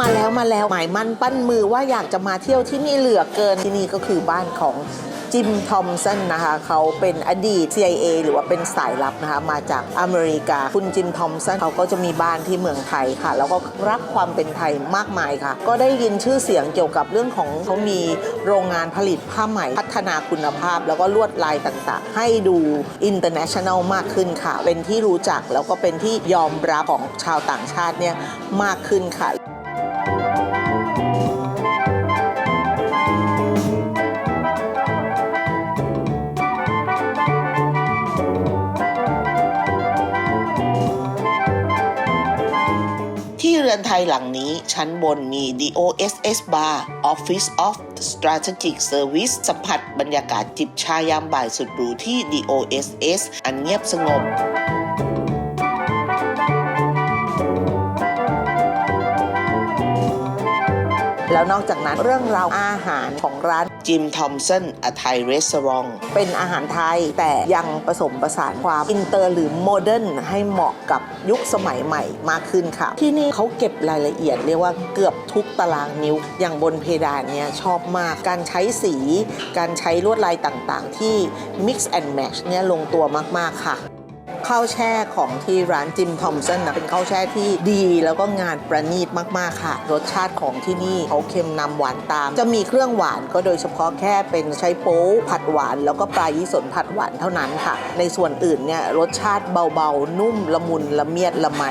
มาแล้วมาแล้วหมายมั่นปั้นมือว่าอยากจะมาเที่ยวที่นี่เหลือเกินที่นี่ก็คือบ้านของจิม ทอมสันนะคะเขาเป็นอดีต CIA หรือว่าเป็นสายลับนะคะมาจากอเมริกา คุณจิม ทอมสันเขาก็จะมีบ้านที่เมืองไทยค่ะ แล้วก็รักความเป็นไทยมากมายค่ะ ก็ได้ยินชื่อเสียงเกี่ยวกับเรื่องของเขามีโรงงานผลิตผ้าไหมพัฒนาคุณภาพ แล้วก็ลวดลายต่างๆ ให้ดู international มากขึ้นค่ะ เป็นที่รู้จักแล้วก็เป็นที่ยอมรับของชาวต่างชาติเนี่ยมากขึ้นค่ะ ที่เรือนไทยหลังนี้ชั้นบนมี DOSS Bar Office of Strategic Service สัมผัสบรรยากาศจิบชายามบ่ายสุดหรูที่ DOSS อันเงียบสงบ แล้วนอกจากนั้นเรื่องราวอาหารของร้านจิมทอมสันอไทยรีสอร์ทเป็นอาหารไทยแต่ยังผสมผสานความอินเตอร์หรือโมเดิร์นให้เหมาะกับยุคสมัยใหม่มากขึ้นค่ะ ที่นี่เขาเก็บรายละเอียดเรียกว่าเกือบทุกตารางนิ้ว อย่างบนเพดานเนี่ยชอบมาก การใช้สี การใช้ลวดลายต่างๆ ที่ mix and match เนี่ยลงตัวมากๆค่ะ ข้าวแช่ของที่ร้านจิมทอมสันนะเป็นข้าวแช่ที่ดีแล้วก็งานประณีตมากๆค่ะ รสชาติของที่นี่เขาเค็มนำหวานตาม จะมีเครื่องหวานก็โดยเฉพาะแค่เป็นใช้โป๊ผัดหวาน แล้วก็ปลายี่สนผัดหวานเท่านั้นค่ะ ในส่วนอื่นเนี่ยรสชาติเบาๆ นุ่มละมุนละเมียดละไม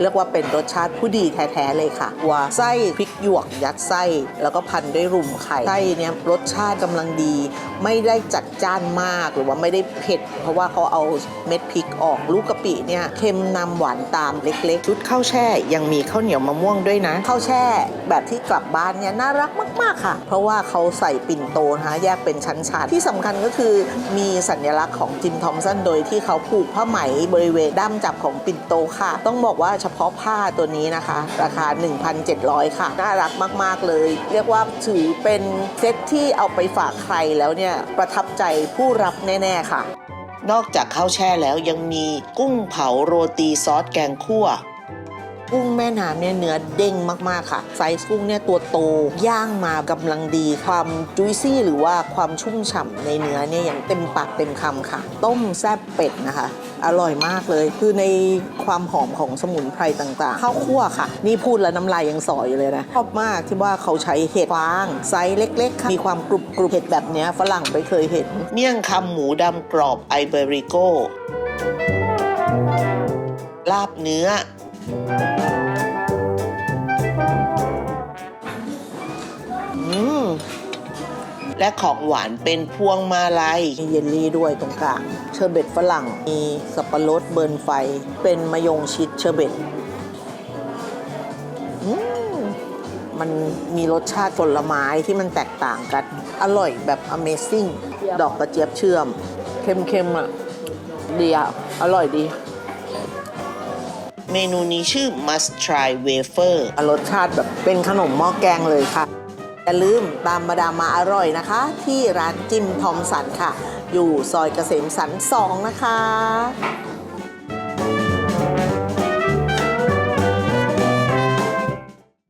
เรียกว่าเป็นรสชาติผู้ดีแท้ๆเลยค่ะว่าไส้พริกหยวกยัดไส้ แล้วก็พันด้วยรุมไข่ไส้เนี่ยรสชาติกำลังดี ไม่ได้จัดจ้านมากหรือว่าไม่ได้เผ็ด เพราะว่าเขาเอาเม็ดพริกออกลูกกะปิเนี่ยเค็มนำหวานตามเล็กๆชุดข้าวแช่ ยังมีข้าวเหนียวมะม่วงด้วยนะข้าวแช่แบบที่กลับบ้านเนี่ยน่ารักมากๆค่ะ เพราะว่าเขาใส่ปิ่นโตนะคะแยกเป็นชั้นๆที่สำคัญก็คือมีสัญลักษณ์ของจิมทอมสันโดยที่เขาผูกผ้าไหมบริเวณด้ามจับของปิ่นโตค่ะ ต้องบอกว่าเฉพาะผ้าตัวนี้นะคะ ราคา 1,700 ค่ะ น่ารักมากๆเลย เรียกว่าถือเป็นเซ็ตที่เอาไปฝากใครแล้วเนี่ยประทับใจผู้รับแน่ ๆ ค่ะ นอกจากข้าวแช่แล้วยังมีกุ้งเผาโรตีซอสแกงคั่ว กุ้งแม่น้ำเนี่ยเนื้อเด้งมาก ๆ ค่ะ ไซส์กุ้งเนี่ยตัวโต ย่างมากำลังดี ความจุยซี่หรือว่าความชุ่มฉ่ำในเนื้อเนี่ยอย่างเต็มปากเต็มคำค่ะ ต้มแซ่บเป็ดนะคะ อร่อยมากเลย คือในความหอมของสมุนไพรต่างๆ ข้าวคั่วค่ะ นี่พูดแล้วน้ำลายยังสอยอยู่เลยนะชอบมากที่ว่าเขาใช้เห็ดฟางไซส์เล็กๆค่ะมีความกรุบกรุบเห็ดแบบนี้ฝรั่งไม่เคยเห็น เมี่ยงคำหมูดำกรอบไอเบริโกลาบเนื้อ อืมและของหวานเป็นพวงมาลัยมีเยลลี่ด้วยตรงกลาง เชอร์เบตฝรั่ง มีสับปะรดเบิร์นไฟ เป็นมะยงชิดเชอร์เบตอืมมันมีรสชาติผลไม้ที่มันแตกต่างกัน อร่อยแบบ Amazing ดอกกระเจี๊ยบเชื่อม เค็มๆอะ ดีอะ อร่อยดี เมนูนี้ชื่อ must try wafer รสชาติแบบเป็นขนมหม้อแกงเลยค่ะอย่าลืมตามมาดามาอร่อยนะคะ ที่ร้านจิมทอมสันค่ะ อยู่ซอยเกษมสัน2นะคะ